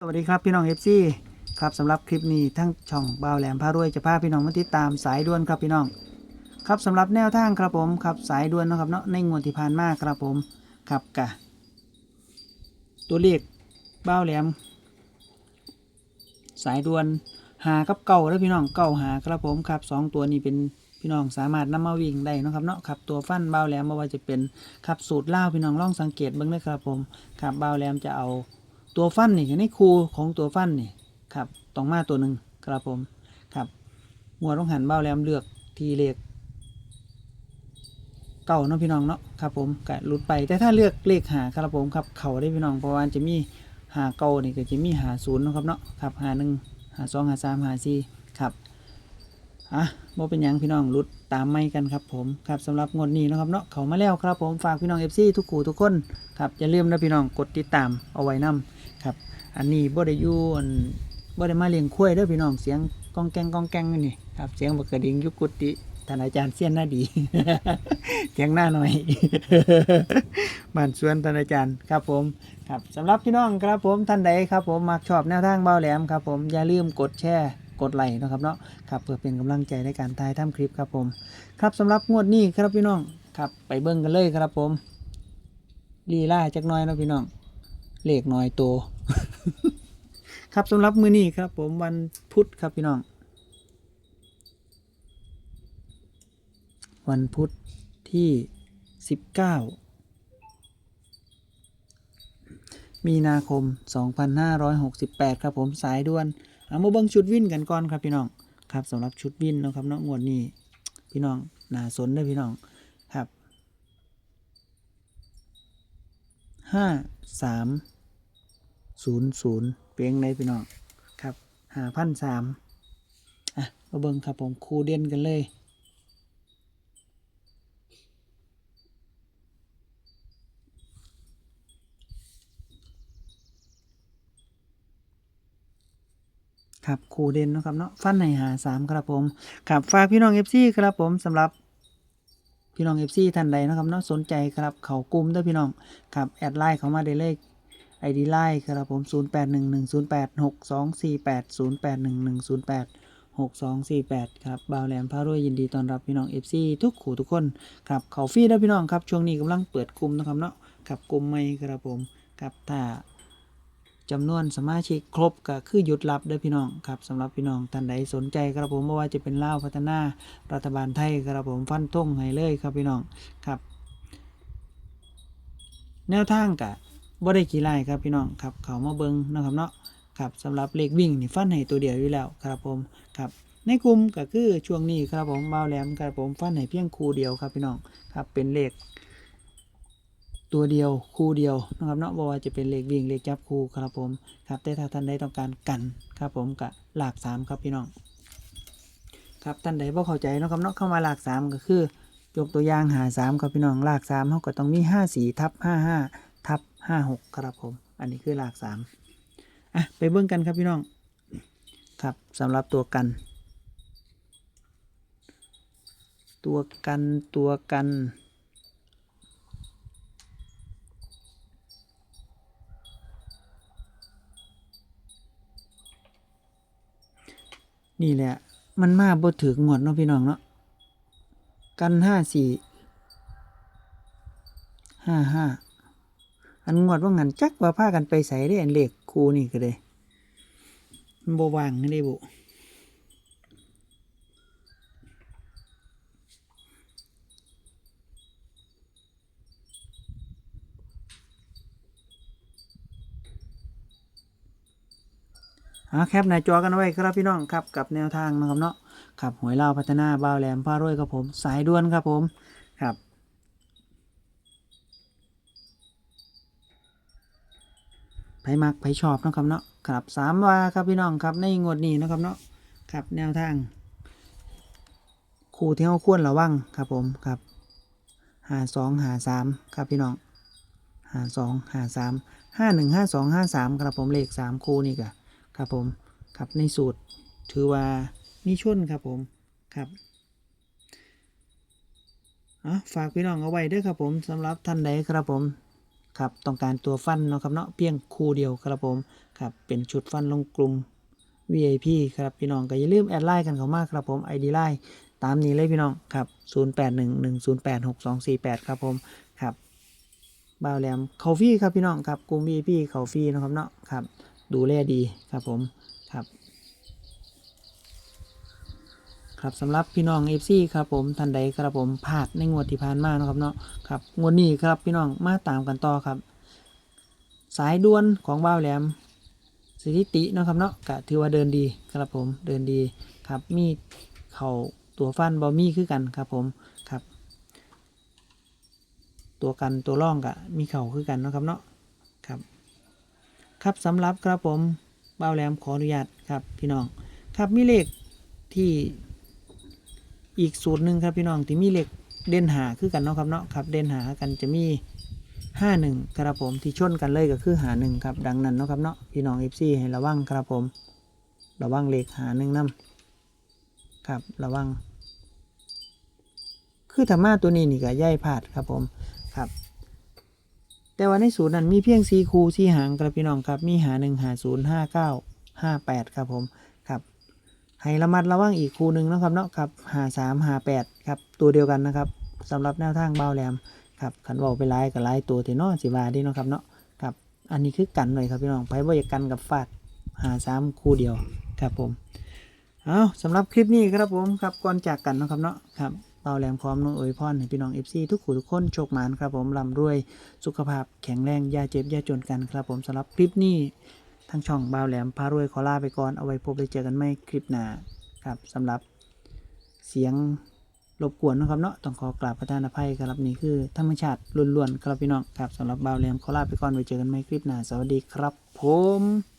สวัสดีครับพี่น้องเอฟซีครับสำหรับคลิปนี้ทั้งช่องบ่าวแหลมพารวยจะพาพี่น้องมาติดตามสายด่วนครับพี่น้อง ครับสำหรับแนวทางครับผมครับสายด่วนนะครับเนาะในงวดที่ผ่านมาครับผมครับกะ ตัวเลขบ่าวแหลม สายด่วนหากับเก่าแล้วพี่น้องเก่าหาครับผมครับสองตัวนี้เป็นพี่น้องสามารถนำมาวิ่งได้นะครับเนาะครับตัวฟันบ่าวแหลมไม่ว่าจะเป็นครับสูตรล่าพี่น้องลองสังเกตเบ้างนะครับผมครับบ่าวแหลมจะเอา ตัวฟันนี่ในครูของตัวฟันนี่ครับต้องมาตัวหนึ่งครับผมครับหมวต้องหันเบ้าแหลมเลือกทีเลขเก่าเนาะพี่น้องเนาะครับผมก็หลุดไปแต่ถ้าเลือกเลขหาครับผมครับเข่าได้พี่น้องเพราะว่าจะมีหาเก่านี่ก็จะมีหาศูนย์นะครับเนาะครับหาหนึ่งหาสองหาสามหาสี่ครับอะ บ่เป็นยังพี่น้องหลุดตามไม่กันครับผมครับสำหรับงวดนี้นะครับเนาะเขามาแล้วครับผมฝากพี่น้องเอฟซีทุกขู่ทุกคนครับอย่าลืมนะพี่น้องกดติดตามเอาไว้นํครับอันนี้บ่ได้ยู่อันบ่ได้มาเลี้ยงควายเด้อพี่น้องเสียงก้องแกงก้องแกงนี่ครับเสียงบักกระดิ่งยุกุติท่านอาจารย์เสียนหน้าดีเสียงหน้าหน่อยบ้านสวนท่านอาจารย์ครับผมครับสำหรับพี่น้องครับผมท่านใดครับผมมักชอบแนวทางเบาแหลมครับผมอย่าลืมกดแชร์ กดไลค์นะครับเนาะครับเพื่อเป็นกำลังใจในการถ่ายทำคลิปครับผม ครับสำหรับงวดนี้ครับพี่น้องครับไปเบิ่งกันเลยครับผมลีลาจักน้อยนะพี่น้องเลขน้อยโตครับสำหรับมือนี้ครับ ผมวันพุธครับพี่น้อง วันพุธที่สิบเก้ามีนาคม 2568 ครับผมสายด่วน เอามาเบิ้งชุดวินกันก่อนครับพี่น้องครับสำหรับชุดวินนะครับเนาะงวดนี้พี่น้องน่าสนเด้อพี่น้องครับห้าสามศูนย์ศูนย์เปียงในพี่น้องครับหาพันสามอะมาเบิ้งครับผมครูเด่นกันเลย ครับคูเด่นนะครับเนาะฟันในหาสามครับผมครับฝากพี่น้องเอฟซีครับผมสำหรับพี่น้องเอฟซีท่านใดนะครับเนาะสนใจครับเขากลุ่มด้วยพี่น้องครับแอดไลน์เขามาได้เลยไอดีไลน์ครับผม 0 8 1 1 0 8 6 2 4 8 0 8 1 1 0 8 6 2 4 8 ครับบ่าวแหลมพารวยยินดีต้อนรับพี่น้อง FC ทุกขู่ทุกคนครับเขาฟรีแล้วพี่น้องครับช่วงนี้กำลังเปิดกลุ่มนะครับเนาะครับกลุ่มใหม่ครับผมครับถ้า จำนวนสมาชิกครบก็คือหยุดรับเด้อพี่น้องครับสำหรับพี่น้องท่านใดสนใจครับผมไม่ว่าจะเป็นเล่าพัฒนารัฐบาลไทยครับผมฟันทงให้เลยครับพี่น้องครับ แนวทางกะบ่ได้กี่ไล่ครับพี่น้องครับเขามาเบิงนะครับเนาะครับสำหรับเลขวิ่งนี่ฟันให้ตัวเดียวอยู่แล้วครับผมครับในกลุ่มก็คือช่วงนี้ครับผมเบาแหลมครับผมฟันให้เพียงคู่เดียวครับพี่น้องครับเป็นเลข ตัวเดียวคู่เดียวนะครับเนาะบ่ว่าจะเป็นเลขวิ่งเลขจับคู่ครับผมครับแต่ถ้าท่านใดต้องการกันครับผมกะหลากสามครับพี่น้องครับท่านใดบ่เข้าใจนะครับเนาะเข้ามาหลากสามก็คือยกตัวอย่างหาสามครับพี่น้องหลากสามเขาก็ต้องมีห้าสี่ทับห้าห้าทับห้าหกครับผม อันนี้คือหลากสามอะไปเบิ่งกันครับพี่น้องครับสำหรับตัวกัน ตัวกันตัวกัน นี่แหละ มันมาบ่ถึงงวดเนาะพี่น้องเนาะกันห้าสี่ห้าห้าอันงวดว่างันจักว่าพากันไปใส่ได้อันเลขคูนี่ก็เลยมันบวางนี่ได้บุ อาแคปหน้าจอกันไว้ครับพี่น้องครับกับแนวทางนะครับเนาะครับหวยเล่าพัฒนาบ้าวแหลมพารวยครับผมสายด่วนครับผมครับไผมักไผชอบนะครับเนาะครับสามวาครับพี่น้องครับในงวดนี้นะครับเนาะครับแนวทางคู่ที่เขาควรระวังครับผมครับหาสองหาสามครับพี่น้องหาสองหาสามห้าหนึ่งห้าสองห้าสามครับผมเลขสามคู่นี่กะ ครับผมครับในสูตรถือว่ามีชนครับผมครับอะฝากพี่น้องเอาไว้ด้วยครับผมสำหรับท่านใดครับผมครับต้องการตัวฟันเนาะครับเนาะเพียงคู่เดียวครับผมครับเป็นชุดฟันลงกลุ่ม VIP ครับพี่น้องก็อย่าลืมแอดไลน์กันเข้ามาครับผม ID ไลน์ตามนี้เลยพี่น้องครับ 0811086248 ครับผมครับบ่าวแหลมเขาฟรีครับพี่น้องครับกลุ่ม VIP เขาฟรีเนะครับเนาะครับ ดูแลดีครับผมครับ ครับสำหรับพี่น้อง FC ครับผมท่านใดครับผมพลาดในงวดที่ผ่านมาเนาะครับเนาะครับงวดนี้ครับพี่น้องมาตามกันต่อครับ สายด่วนของบ้าวแหลมสถิตินะครับเนาะก็ถือว่าเดินดีครับผมเดินดีครับมีเข่าตัวฟันบอมี่คือกันครับผมครับ ตัวกันตัวร่องกะมีเข่าคือกันเนาะครับเนาะครับ ครับสำหรับครับผมเบ้าแหลมขออนุญาตครับพี่น้อง ครับมีเลขที่อีกสูตรหนึ่งครับพี่น้องที่มีเลขเด่นหาคือกันเนาะครับเนาะครับเด่นหากันจะมีห้าหนึ่งครับผมที่ชนกันเลยก็คือหาหนึ่งครับดังนั้นเนาะครับเนาะพี่น้องเอฟซีให้ระวังครับผม ระวังเลขหาหนึ่งนํครับระวัง คือธรรมาตัวนี้นี่ก็ย่ายพลาดครับผมครับ แต่ว่าในสูตรนั้นมีเพียงสีคูสีหางครับพี่น้องครับ มีหาหนึ่งหาศูนย์ห้าเก้าห้าแปดครับผมครับให้ระมัดระวังอีกคูหนึ่งนะครับเนาะครับหาสามหาแปดครับตัวเดียวกันนะครับสำหรับแนวทางเบาแหลมครับขันเบาไปไล่กับไล่ตัวที่เนอสิบาดีเนาะครับเนาะครับ อันนี้คือกันเลยครับพี่น้องไพ่บ่อยากกันกับฟาดหาสามคู่เดียวครับผมเอาสำหรับคลิปนี้ครับผมครับก่อนจากกันนะครับเนาะครับ บาแหลมพร้อมน้องอวยพรให้พี่น้องเอฟซีทุกขู่ทุกคนโชคหมานครับผมร่ำรวย สุขภาพแข็งแรงอย่าเจ็บอย่าจนกันครับผมสำหรับคลิปนี้ทางช่องเบาวแหลมพารวยขอลาไปก่อนเอาไว้พบไปเจอกันไม่คลิปหน้าครับสำหรับเสียงรบกวนนะครับเนาะต้องขอกราบประทานอภัยครับนี่คือธรรมชาติล้วนๆครับพี่น้องครับสำหรับบ่าวแหลมขอลาไปก่อนไว้เจอกันใหม่คลิปหน้าสวัสดีครับผม